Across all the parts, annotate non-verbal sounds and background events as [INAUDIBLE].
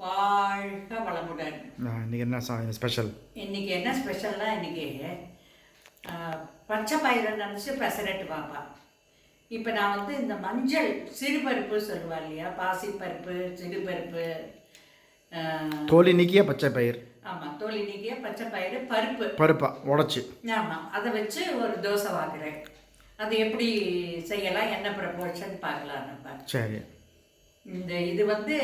வாழ்க வளமுடன். இன்றைக்கி என்ன ஸ்பெஷல் இன்னைக்கு என்ன ஸ்பெஷல்னா இன்னைக்கு பச்சை பயிரை நினச்சி பெசரட்டு பாப்பா. இப்போ நான் வந்து இந்த மஞ்சள் சிறுபருப்பு சொல்லுவா இல்லையா? பாசிப்பருப்பு சிறுபருப்பு தோலி நீக்கிய பச்சை பயிர். ஆமாம் தோலி நீக்கிய பச்சை பயிறு பருப்பு. பருப்பா உடச்சி. ஆமாம் அதை வச்சு ஒரு தோசை வாங்குறேன். அது எப்படி செய்யலாம் என்ன ப்ரப்போர்ஷன் பார்க்கலாம் நம்ம சரி. இந்த இது வந்து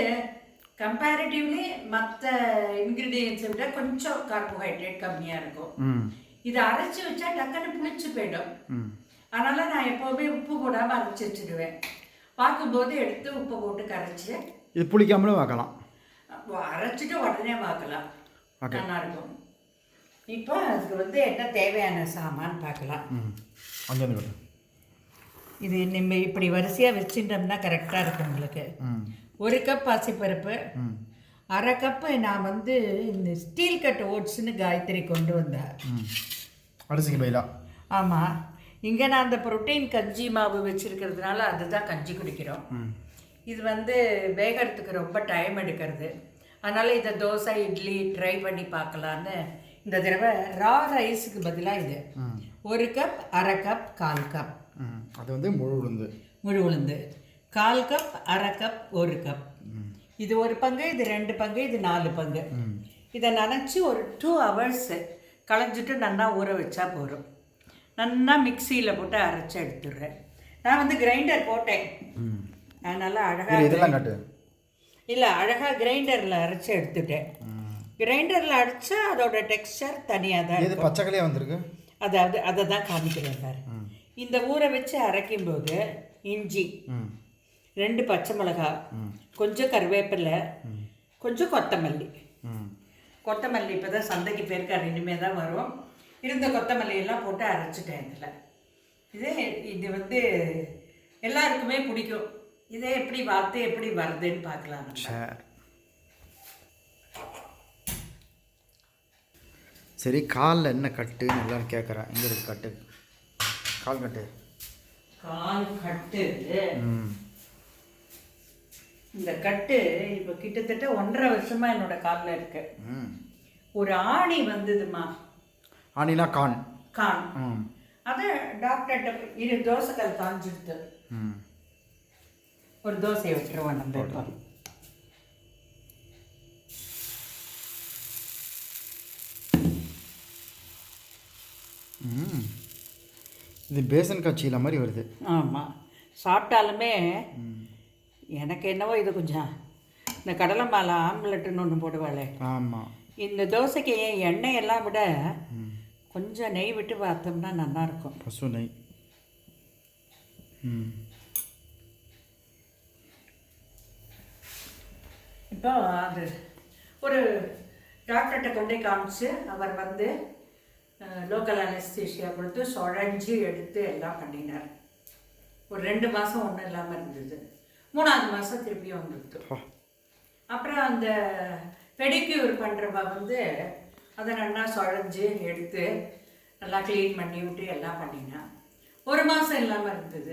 கம்பேரிட்டிவ்லி மற்ற இன்க்ரீடியன்ஸை விட கொஞ்சம் கார்போஹைட்ரேட் கம்மியாக இருக்கும். இதை அரைச்சி வச்சா டக்குன்னு புளிச்சு போயிடும். அதனால் நான் எப்போவுமே உப்பு போடாமல் அரைச்சி வச்சிடுவேன் பார்க்கும்போது எடுத்து உப்பு போட்டு கரைச்சி இது புளிக்காமலும் வைக்கலாம். அரைச்சிட்டு உடனே பார்க்கலாம் Okay. நல்லா இருக்கும் இப்போ அதுக்கு வந்து என்ன தேவையான சாமான் பார்க்கலாம். இது நம்ம இப்படி வரிசையாக வச்சுட்டோம்னா கரெக்டாக இருக்கும் உங்களுக்கு. ஒரு கப் பாசிப்பருப்பு அரை கப்பு நான் வந்து இந்த ஸ்டீல் கட் ஓட்ஸ்னு காயத்ரி கொண்டு வந்தேன் அரிசிக்கு ஆமாம் இங்கே நான் அந்த புரோட்டீன் கஞ்சி மாவு வச்சுருக்கிறதுனால அதுதான் கஞ்சி குடிக்கிறோம். இது வந்து வேகறதுக்கு ரொம்ப டைம் எடுக்கிறது. அதனால் இதை தோசை இட்லி ட்ரை பண்ணி பார்க்கலான்னு இந்த தடவை ரா ரைஸுக்கு பதிலாக இது. ஒரு கப் அரை கப் கால் கப் அது வந்து முழு உளுந்து. முழு உளுந்து. கால் கப் அரை கப் ஒரு கப். இது ஒரு பங்கு இது ரெண்டு பங்கு இது நாலு பங்கு. இதை நனைச்சி ஒரு டூ ஹவர்ஸு களைஞ்சிட்டு நல்லா ஊற வச்சா போதும். நல்லா மிக்சியில் போட்டு அரைச்சி எடுத்துடுறேன். நான் வந்து கிரைண்டர் போட்டேன். அதனால் அழகாக இதெல்லாம் காட்டு. இல்லை அழகாக கிரைண்டரில் அரைச்சி எடுத்துட்டேன். கிரைண்டரில் அடித்தா அதோட டெக்ஸ்சர் தனியாக தான் இது பச்சைக்கலையாக வந்திருக்கு? அதாவது அதை தான் காமிக்கிறேன் பாரு. இந்த ஊற வச்சு அரைக்கும்போது இஞ்சி ரெண்டு பச்சை மிளகாய் கொஞ்சம் கருவேப்பிலை கொஞ்சம் கொத்தமல்லி. கொத்தமல்லி இப்போ தான் சந்தைக்கு போயிருக்காரு இனிமேல் தான் வரும். இருந்த கொத்தமல்லி எல்லாம் போட்டு அரைச்சிட்டேன் இதில். இதே இது வந்து எல்லாருக்குமே பிடிக்கும். இதே எப்படி வார்த்தை எப்படி வருதுன்னு பார்க்கலாம். சரி சரி காலில் என்ன கட்டுன்னு எல்லாரும் கேட்குறேன் எங்கே இருக்கு கட்டு? கால் கட்டு. கால் கட்டு. ம். இந்த கட்டு இப்போ கிட்டத்தட்ட ஒன்றரை வருஷமா என்னோட காலில் இருக்கு. ம். ஒரு ஆணி வந்ததுமா? ஆனினா கான். கான். ம். அதை டாக்டர்கிட்ட இரு தோசைக்கல் காஞ்சிடுது ம். ஒரு தோசையை விட்டுருவோம் நம்ம இப்போ. ம். இது பேசன் காய்ச்சியில மாதிரி வருது. ஆமாம் சாப்பிட்டாலுமே எனக்கு என்னவோ இது கொஞ்சம். இந்த கடலை மாலை ஆம்லெட்டுன்னு ஒன்று போடுவாளே. ஆமாம் இந்த தோசைக்கு எண்ணெய் எல்லாம் விட கொஞ்சம் நெய் விட்டு பார்த்தோம்னா நல்லா இருக்கும் பசு நெய். இப்போ அது ஒரு டாக்டர்கிட்ட கொண்டே காமிச்சு அவர் வந்து லோக்கல் அனஸ்தீஷியா கொடுத்து சுழஞ்சி எடுத்து எல்லாம் பண்ணினார். ஒரு ரெண்டு மாதம் ஒன்றும் இல்லாமல் இருந்தது. மூணாவது மாதம் திருப்பியும் வந்துடுது. அப்புறம் அந்த பெடிக்யூர் பண்ணுறவ வந்து அதை நல்லா சுழஞ்சி எடுத்து நல்லா க்ளீன் பண்ணி விட்டு எல்லாம் பண்ணினா ஒரு மாதம் இல்லாமல் இருந்தது.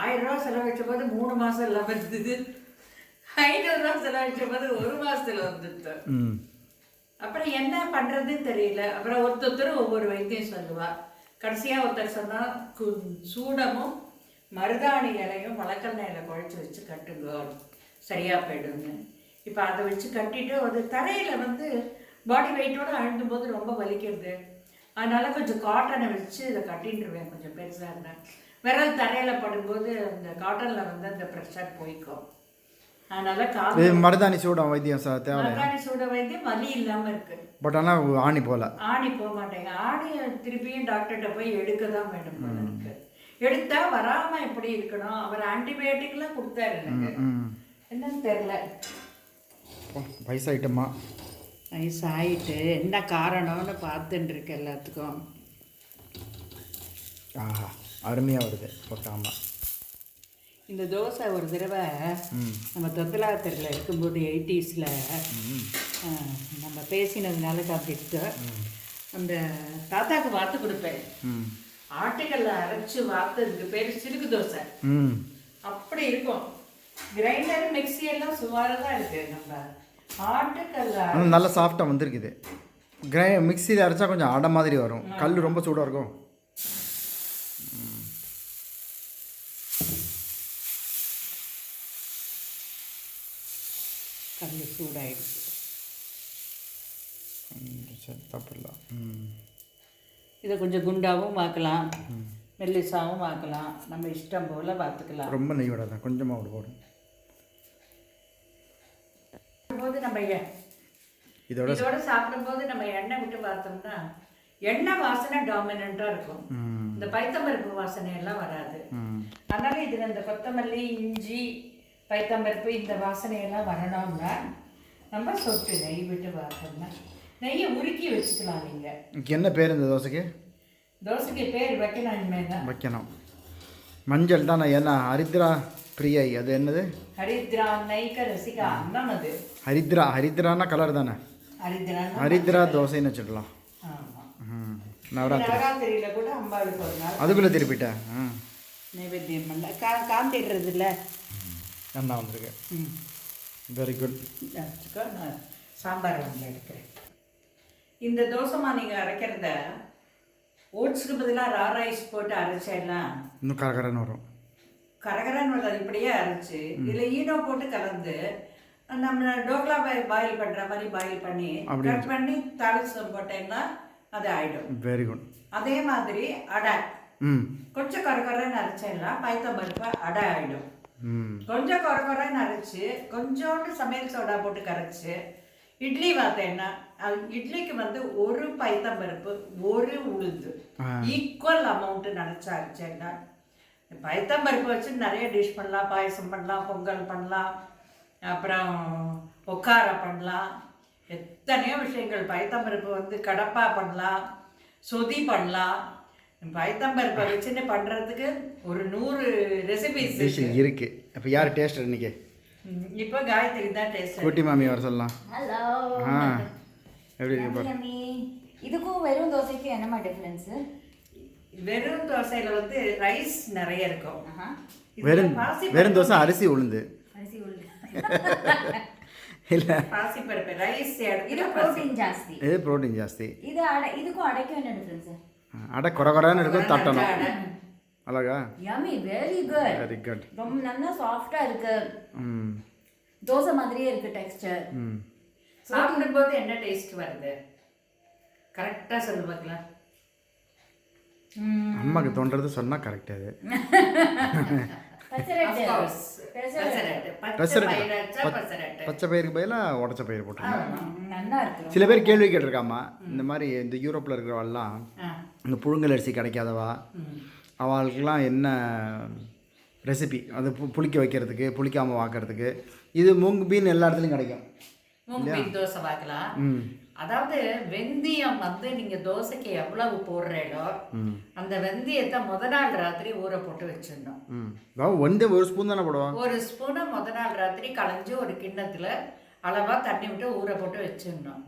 ஆயிரம் ரூபா செலவழிச்ச போது மூணு மாதம் இல்லாமல் இருந்தது. ஐநூறுரூவா செலவழிச்ச போது ஒரு மாதத்தில் வந்துட்டு அப்புறம் என்ன பண்ணுறதுன்னு தெரியல. அப்புறம் ஒருத்தொருத்தர் ஒவ்வொரு வைத்தியம் சொல்லுவா. கடைசியாக ஒருத்தர் சொன்னால் சூடமும் மருதாணி இலையும் வழக்கெண்ணெயில் குழச்சி வச்சு கட்டுங்க. சரியாக போயிடுங்க இப்போ அதை வச்சு கட்டிட்டு அது தரையில் வந்து பாடி வெயிட்டோட அழுந்தும் போது ரொம்ப வலிக்கிறது. அதனால கொஞ்சம் காட்டனை வச்சு இதை கட்டிட்டுருவேன் கொஞ்சம் பெருசாக இருந்தேன் விரல் தரையில் படும்போது அந்த காட்டனில் வந்து அந்த ப்ரெஷர் போய்க்கும். அதனால மருதாணி சூடம் வைத்தியம் சார் தேவை மருதாணி சூட வைத்தியம் வலி இல்லாமல் இருக்குது பட் ஆனால் ஆணி போல. ஆணி போக மாட்டேங்க. ஆணி திருப்பியும் டாக்டர்கிட்ட போய் எடுக்க தான் வேண்டும் போல இருக்கு. எடுத்தா வராம எப்படி இருக்கணும்? அவர் ஆன்டிபயோட்டிக்லாம் கொடுத்தாரு எனக்கு. என்னன்னு தெரியல. வயசாயிட்டம்மா. வயசு ஆயிட்டு என்ன காரணம்னு பார்த்துட்டு இருக்கு எல்லாத்துக்கும். ஆஹா அருமையாக வருது போட்டாமல் இந்த தோசை ஒரு தடவை நம்ம தொத்தலாத்தரில் இருக்கும்போது எயிட்டிஸில் நம்ம பேசினதுனால காப்பிட்டு அந்த தாத்தாக்கு வாத்து கொடுப்பேன். ம். ஆட்டுக்கல்ல அரைச்சு வாத்ததுக்கு பேர் சிறுக்கு தோசை. அப்படி இருக்கும். கிரைண்டர் மிக்ஸி எல்லாம் சுமாராக தான் இருக்கு நம்ம ஆட்டுக்கல்ல நல்லா சாஃப்டாக வந்திருக்குது. கிரை மிக்சியில் அரைச்சா கொஞ்சம் அடை மாதிரி வரும். கல் ரொம்ப சூடாக இருக்கும். கல் சூடாயிடுச்சு. ம், சரி தப்பு இல்லை ம். இதை கொஞ்சம் குண்டாவும் ஆக்கலாம் மெல்லிசாவும் ஆக்கலாம் நம்ம இஷ்டம் போல் பார்த்துக்கலாம். ரொம்ப நெய் விடாத கொஞ்சமாக விட போடும் போது நம்ம இதோட இதோட சாப்பிடும்போது நம்ம எண்ணெய் விட்டு பார்த்தோம்னா எண்ணெய் வாசனை டாமினண்ட்டாக இருக்கும். இந்த பைத்தம்பருப்பு வாசனை எல்லாம் வராது. அதனால இதில் இந்த கொத்தமல்லி இஞ்சி பைத்தம்பருப்பு இந்த வாசனையெல்லாம் வரணும்னா நம்ம சொட்டு நெய் விட்டு பார்த்தோம்னா நெய்யை உருக்கி வச்சுக்கலாம் நீங்கள் என்ன பேர் இந்த தோசைக்கு? தோசைக்கு பேர் வைக்கணும் இனிமேல் தான். வைக்கணும். மஞ்சள் தான் என்ன ஹரித்ரா பிரியை அது என்னது? ஹரித்ரா நெய்க்க ரசிகா அது. ஹரித்ரா ஹரித்ரானா கலர் தானே? ஹரித்ரா ஹரித்ரா தோசைன்னு வச்சுக்கலாம். நவராத்திரி. கூட அம்பாளுக்கு அதுக்குள்ளே திருப்பிட்டேன் நைவேத்தியம் பண்ணல. கா காந்திடுறது இல்லை வந்திருக்கு. வெரி குட் சாம்பார் வந்து எடுக்கிறேன். இந்த தோசைமா நீங்கள் அரைக்கிறத ஓட்ஸுக்கு பதிலாக ரா ரைஸ் போட்டு அரைச்சிடலாம். இன்னும் கரகரன்னு வரும். கரகரன்னு அது இப்படியே அரைச்சு இதில் ஈனோ போட்டு கலந்து நம்ம டோக்லா பாய் பாயில் பண்ணுற மாதிரி பாயில் பண்ணி கட் பண்ணி தாளிசம் போட்டேன்னா அது ஆயிடும். வெரி குட் அதே மாதிரி அடை. கொஞ்சம் கரகரன்னு அரைச்சிடலாம் பைத்தம் பருப்பு அடை ஆயிடும். ம். கொஞ்சம் கொரகொரன்னு அரைச்சு கொஞ்சோண்டு சமையல் சோடா போட்டு கரைச்சு இட்லி பார்த்தேன்னா இட்லிக்கு வந்து ஒரு பைத்தம்பருப்பு ஒரு உளுந்து. ஈக்குவல் அமௌண்ட் நினச்சா அரைச்சேன்னா பைத்தம்பருப்பு வச்சு நிறைய டிஷ் பண்ணலாம். பாயசம் பண்ணலாம் பொங்கல் பண்ணலாம் அப்புறம் ஒக்கார பண்ணலாம். எத்தனையோ விஷயங்கள். பைத்தம்பருப்பு வந்து கடப்பா பண்ணலாம் சொதி பண்ணலாம். பைத்தம்பருப்பை வச்சுன்னு பண்ணுறதுக்கு ஒரு நூறு ரெசிபிஸ் இருக்கு. அப்போ யார் டேஸ்ட் இன்னைக்கு? இப்போ காயத்ரி தான் டேஸ்ட் குட்டி மாமி வர சொல்லலாம். ஹலோ ஆ எப்படி இருக்கு இதுக்கும் வெறும் தோசைக்கும் என்னம்மா டிஃப்ரென்ஸு வெறும் தோசையில வந்து ரைஸ் நிறைய இருக்கும். வெறும் பாசி வெறும் தோசை அரிசி உளுந்து. அரிசி உள்ள [LAUGHS] இல்லை. பாசிப்பருப்பு ரைஸ் இது ப்ரோட்டீன் ஜாஸ்தி. இது ப்ரோட்டீன் ஜாஸ்தி. இது அடை இதுக்கும் அடைக்கும் என்ன டிஃப்ரென்ஸு அடை கொரகொரன்னு இருக்கும் தட்டணும். அழகா? Yummy very good very good ரொம்ப நல்லா சாஃப்டாக இருக்கு. ம். தோசை மாதிரியே இருக்கு டெக்ஸ்டர் ம். சாப்பிடும்போது என்ன டேஸ்ட் வருது? கரெக்டா சொல்லு பார்க்கலாம் அம்மாக்கு தோன்றது சொன்னால் கரெக்ட் அது. பச்சை பயிருக்கு பதிலாக உடச்ச பயிர் போட்டுருக்காங்க. இருக்கு. சில பேர் கேள்வி கேட்டிருக்காமா இந்த மாதிரி இந்த யூரோப்பில் இருக்கிறவெல்லாம் ஆ. இந்த புழுங்கல் அரிசி கிடைக்காதவா? ம். அவளுக்கெல்லாம் என்ன ரெசிபி அது பு புளிக்க வைக்கிறதுக்கு புளிக்காமல் வாக்கிறதுக்கு. இது மூங்கு பீன் எல்லா இடத்துலையும் கிடைக்கும். மூணு பீன் தோசை பார்க்கலாம் ம். அதாவது வெந்தயம் வந்து நீங்க தோசைக்கு எவ்வளவு போடுறீங்களோ அந்த வெந்தயத்தை முத நாள் ராத்திரி ஊற போட்டு வச்சிடணும். ம். அதாவது வந்து ஒரு ஸ்பூன் தானே போடுவோம்? ஒரு ஸ்பூனை முத நாள் ராத்திரி களைஞ்சு ஒரு கிண்ணத்துல அளவா தண்ணி விட்டு ஊற போட்டு வச்சிடணும்.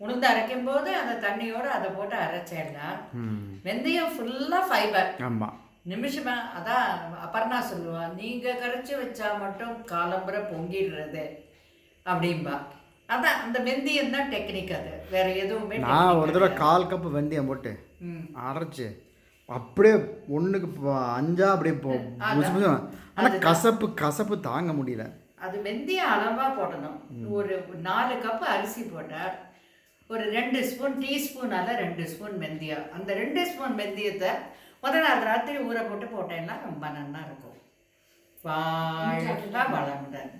உளுந்து அரைக்கும் போது அந்த தண்ணியோட அதை போட்டு அரைச்சிடலாம் ம். வெந்தயம் ஃபுல்லா ஃபைபர் ஆமாம் நிமிஷமா அதான் அபர்ணா சொல்லுவா நீங்க கரைச்சி வச்சா மட்டும் காலம்புரை பொங்கிடுறது அப்படிம்பா. அதான் அந்த வெந்தயம் தான் டெக்னிக் அது. வேற எதுவுமே நான் ஒரு தடவை. கால் கப்பு வெந்தயம் போட்டு. அரைச்சு அப்படியே ஒன்றுக்கு அஞ்சா அப்படியே போ ஆனால் கசப்பு கசப்பு தாங்க முடியல. அது வெந்தயம் அளவா போடணும். ஒரு நாலு கப்பு அரிசி போட்டா ஒரு ரெண்டு ஸ்பூன் டீஸ்பூனால ரெண்டு ஸ்பூன் வெந்தயம் அந்த ரெண்டு ஸ்பூன் வெந்தயத்தை முதல் நாள் ராத்திரி ஊற போட்டு போட்டேன்னா ரொம்ப நல்லா இருக்கும் வாழ்க்கை வளமுடன்.